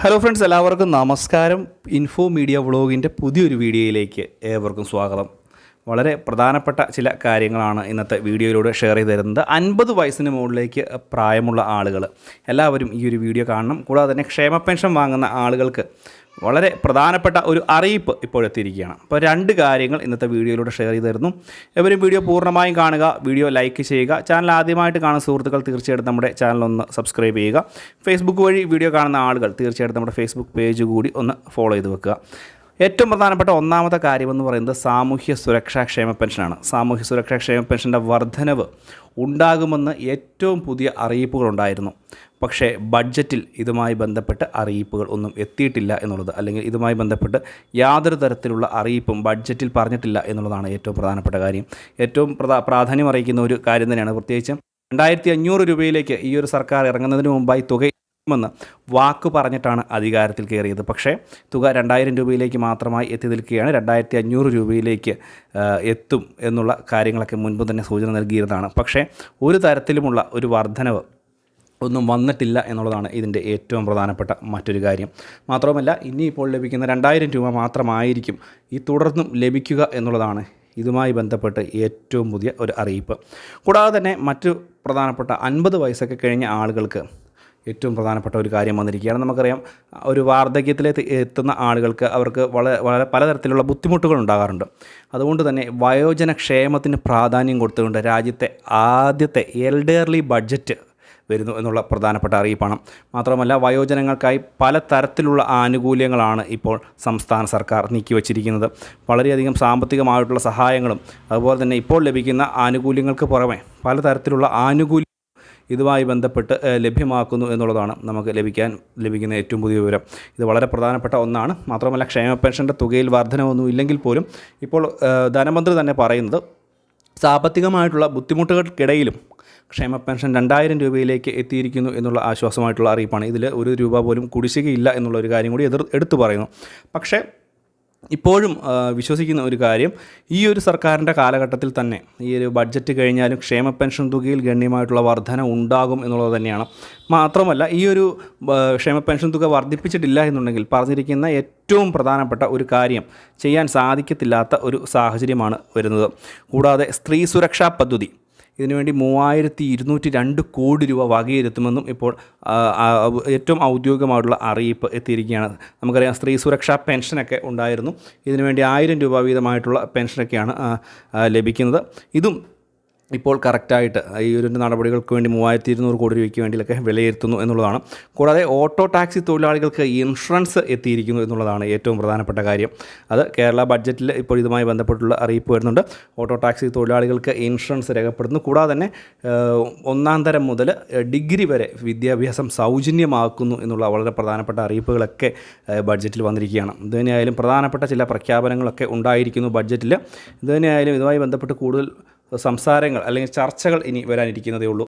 Hello friends എല്ലാവർക്കും നമസ്കാരം. Info media വ്ളോഗിന്റെ പുതിയൊരു വീഡിയോയിലേക്ക് ഏവർക്കും സ്വാഗതം. വളരെ പ്രധാനപ്പെട്ട ചില കാര്യങ്ങളാണ് ഇന്നത്തെ വീഡിയോയിലൂടെ ഷെയർ ചെയ്ത് തരുന്നത്. അൻപത് വയസ്സിന് മുകളിലേക്ക് പ്രായമുള്ള ആളുകൾ എല്ലാവരും ഈ ഒരു വീഡിയോ കാണണം. കൂടാതെ തന്നെ ക്ഷേമ പെൻഷൻ വാങ്ങുന്ന ആളുകൾക്ക് വളരെ പ്രധാനപ്പെട്ട ഒരു അറിയിപ്പ് ഇപ്പോഴെത്തിയിരിക്കുകയാണ് അപ്പോൾ രണ്ട് കാര്യങ്ങൾ ഇന്നത്തെ വീഡിയോയിലൂടെ ഷെയർ ചെയ്ത് എവരും വീഡിയോ പൂർണമായും കാണുക വീഡിയോ ലൈക്ക് ചെയ്യുക ചാനൽ ആദ്യമായിട്ട് കാണുന്ന സുഹൃത്തുക്കൾ തീർച്ചയായിട്ടും നമ്മുടെ ചാനൽ ഒന്ന് സബ്സ്ക്രൈബ് ചെയ്യുക. ഫേസ്ബുക്ക് വഴി വീഡിയോ കാണുന്ന ആളുകൾ തീർച്ചയായിട്ടും നമ്മുടെ ഫേസ്ബുക്ക് പേജ് കൂടി ഒന്ന് ഫോളോ ചെയ്ത് വെക്കുക. ഏറ്റവും പ്രധാനപ്പെട്ട ഒന്നാമത്തെ കാര്യമെന്ന് പറയുന്നത് സാമൂഹ്യ സുരക്ഷാ ക്ഷേമ പെൻഷനാണ് സാമൂഹ്യ സുരക്ഷാ ക്ഷേമ പെൻഷന്റെ വർധനവ് ഉണ്ടാകുമെന്ന് ഏറ്റവും പുതിയ അറിയിപ്പുകളുണ്ടായിരുന്നു പക്ഷേ ബഡ്ജറ്റിൽ ഇതുമായി ബന്ധപ്പെട്ട് അറിയിപ്പുകൾ ഒന്നും എത്തിയിട്ടില്ല എന്നുള്ളത് അല്ലെങ്കിൽ ഇതുമായി ബന്ധപ്പെട്ട് യാതൊരു തരത്തിലുള്ള അറിയിപ്പും ബഡ്ജറ്റിൽ പറഞ്ഞിട്ടില്ല എന്നുള്ളതാണ് ഏറ്റവും പ്രധാനപ്പെട്ട കാര്യം. ഏറ്റവും പ്രധാ പ്രാധാന്യം അറിയിക്കുന്ന ഒരു കാര്യം തന്നെയാണ്. പ്രത്യേകിച്ച് രണ്ടായിരത്തി അഞ്ഞൂറ് രൂപയിലേക്ക് ഈ ഒരു സർക്കാർ ഇറങ്ങുന്നതിന് മുമ്പായി തുക മെന്ന് വാക്ക് പറഞ്ഞിട്ടാണ് അധികാരത്തിൽ കയറിയത്. പക്ഷേ തുക രണ്ടായിരം രൂപയിലേക്ക് മാത്രമായി എത്തി നിൽക്കുകയാണ്. രണ്ടായിരത്തി അഞ്ഞൂറ് രൂപയിലേക്ക് എത്തും എന്നുള്ള കാര്യങ്ങളൊക്കെ മുൻപ് തന്നെ സൂചന നൽകിയിരുന്നതാണ്. പക്ഷേ ഒരു തരത്തിലുമുള്ള ഒരു വർധനവ് ഒന്നും വന്നിട്ടില്ല എന്നുള്ളതാണ് ഇതിന്റെ ഏറ്റവും പ്രധാനപ്പെട്ട മറ്റൊരു കാര്യം. മാത്രവുമല്ല ഇനിയിപ്പോൾ ലഭിക്കുന്ന രണ്ടായിരം രൂപ മാത്രമായിരിക്കും ഈ തുടർന്നും ലഭിക്കുക എന്നുള്ളതാണ് ഇതുമായി ബന്ധപ്പെട്ട് ഏറ്റവും പുതിയ ഒരു അറിയിപ്പ്. കൂടാതെ തന്നെ മറ്റു പ്രധാനപ്പെട്ട അൻപത് വയസ്സൊക്കെ കഴിഞ്ഞ ആളുകൾക്ക് ഏറ്റവും പ്രധാനപ്പെട്ട ഒരു കാര്യം വന്നിരിക്കുകയാണ്. നമുക്കറിയാം ഒരു വാർദ്ധക്യത്തിലേക്ക് എത്തുന്ന ആളുകൾക്ക് അവർക്ക് വളരെ വളരെ പലതരത്തിലുള്ള ബുദ്ധിമുട്ടുകൾ ഉണ്ടാകാറുണ്ട്. അതുകൊണ്ട് തന്നെ വയോജന ക്ഷേമത്തിന് പ്രാധാന്യം കൊടുത്തുകൊണ്ട് രാജ്യത്തെ ആദ്യത്തെ എൽഡേർലി ബഡ്ജറ്റ് വരുന്നു എന്നുള്ള പ്രധാനപ്പെട്ട അറിയിപ്പാണ്. മാത്രമല്ല വയോജനങ്ങൾക്കായി പല തരത്തിലുള്ള ആനുകൂല്യങ്ങളാണ് ഇപ്പോൾ സംസ്ഥാന സർക്കാർ നീക്കിവച്ചിരിക്കുന്നത്. വളരെയധികം സാമ്പത്തികമായിട്ടുള്ള സഹായങ്ങളും അതുപോലെ തന്നെ ഇപ്പോൾ ലഭിക്കുന്ന ആനുകൂല്യങ്ങൾക്ക് പുറമെ പലതരത്തിലുള്ള ആനുകൂല്യം ഇതുമായി ബന്ധപ്പെട്ട് ലഭ്യമാക്കുന്നു എന്നുള്ളതാണ് നമുക്ക് ലഭിക്കാൻ ലഭിക്കുന്ന ഏറ്റവും പുതിയ വിവരം. ഇത് വളരെ പ്രധാനപ്പെട്ട ഒന്നാണ്. മാത്രമല്ല ക്ഷേമ പെൻഷന്റെ തുകയിൽ വർധനമൊന്നും ഇല്ലെങ്കിൽ പോലും ഇപ്പോൾ ധനമന്ത്രി തന്നെ പറയുന്നത് സാമ്പത്തികമായിട്ടുള്ള ബുദ്ധിമുട്ടുകൾക്കിടയിലും ക്ഷേമ പെൻഷൻ രണ്ടായിരം രൂപയിലേക്ക് എത്തിയിരിക്കുന്നു എന്നുള്ള ആശ്വാസമായിട്ടുള്ള അറിയിപ്പാണ്. ഇതിൽ ഒരു രൂപ പോലും കുടിശ്ശികയില്ല എന്നുള്ള ഒരു കാര്യം കൂടി എതിർ എടുത്തു പറയുന്നു. പക്ഷേ ഇപ്പോഴും വിശ്വസിക്കുന്ന ഒരു കാര്യം ഈ ഒരു സർക്കാരിന്റെ കാലഘട്ടത്തിൽ തന്നെ ഈ ഒരു ബഡ്ജറ്റ് കഴിഞ്ഞാലും ക്ഷേമ പെൻഷൻ തുകയിൽ ഗണ്യമായിട്ടുള്ള വർധന ഉണ്ടാകും എന്നുള്ളത് തന്നെയാണ്. മാത്രമല്ല ഈ ഒരു ക്ഷേമ പെൻഷൻ തുക വർദ്ധിപ്പിച്ചിട്ടില്ല എന്നുണ്ടെങ്കിൽ പറഞ്ഞിരിക്കുന്ന ഏറ്റവും പ്രധാനപ്പെട്ട ഒരു കാര്യം ചെയ്യാൻ സാധിക്കത്തില്ലാത്ത ഒരു സാഹചര്യമാണ് വരുന്നത്. കൂടാതെ സ്ത്രീ സുരക്ഷാ പദ്ധതി ഇതിനുവേണ്ടി മൂവായിരത്തി ഇരുന്നൂറ്റി രണ്ട് കോടി രൂപ വകയിരുത്തുമെന്നും ഇപ്പോൾ ഏറ്റവും ഔദ്യോഗികമായിട്ടുള്ള അറിയിപ്പ് എത്തിയിരിക്കുകയാണ്. നമുക്കറിയാം സ്ത്രീ സുരക്ഷാ പെൻഷനൊക്കെ ഉണ്ടായിരുന്നു. ഇതിനുവേണ്ടി ആയിരം രൂപ വീതമായിട്ടുള്ള പെൻഷനൊക്കെയാണ് ലഭിക്കുന്നത്. ഇതും ഇപ്പോൾ കറക്റ്റായിട്ട് ഈ ഒരു നടപടികൾക്ക് വേണ്ടി മൂവായിരത്തി ഇരുന്നൂറ് കോടി രൂപയ്ക്ക് വേണ്ടിയൊക്കെ വിലയിരുത്തുന്നു എന്നുള്ളതാണ്. കൂടാതെ ഓട്ടോ ടാക്സി തൊഴിലാളികൾക്ക് ഇൻഷുറൻസ് എത്തിയിരിക്കുന്നു എന്നുള്ളതാണ് ഏറ്റവും പ്രധാനപ്പെട്ട കാര്യം. അത് കേരള ബഡ്ജറ്റിൽ ഇപ്പോൾ ഇതുമായി ബന്ധപ്പെട്ടുള്ള അറിയിപ്പ് വരുന്നുണ്ട്. ഓട്ടോ ടാക്സി തൊഴിലാളികൾക്ക് ഇൻഷുറൻസ് രേഖപ്പെടുത്തുന്നു. കൂടാതെ തന്നെ ഒന്നാം തരം മുതൽ ഡിഗ്രി വരെ വിദ്യാഭ്യാസം സൗജന്യമാക്കുന്നു എന്നുള്ള വളരെ പ്രധാനപ്പെട്ട അറിയിപ്പുകളൊക്കെ ബഡ്ജറ്റിൽ വന്നിരിക്കുകയാണ്. ഇതുതന്നെയായാലും പ്രധാനപ്പെട്ട ചില പ്രഖ്യാപനങ്ങളൊക്കെ ഉണ്ടായിരിക്കുന്നു ബഡ്ജറ്റിൽ. ഇതുതന്നെയായാലും ഇതുമായി ബന്ധപ്പെട്ട് കൂടുതൽ സംസാരങ്ങൾ അല്ലെങ്കിൽ ചർച്ചകൾ ഇനി വരാനിരിക്കുന്നതേ ഉള്ളൂ.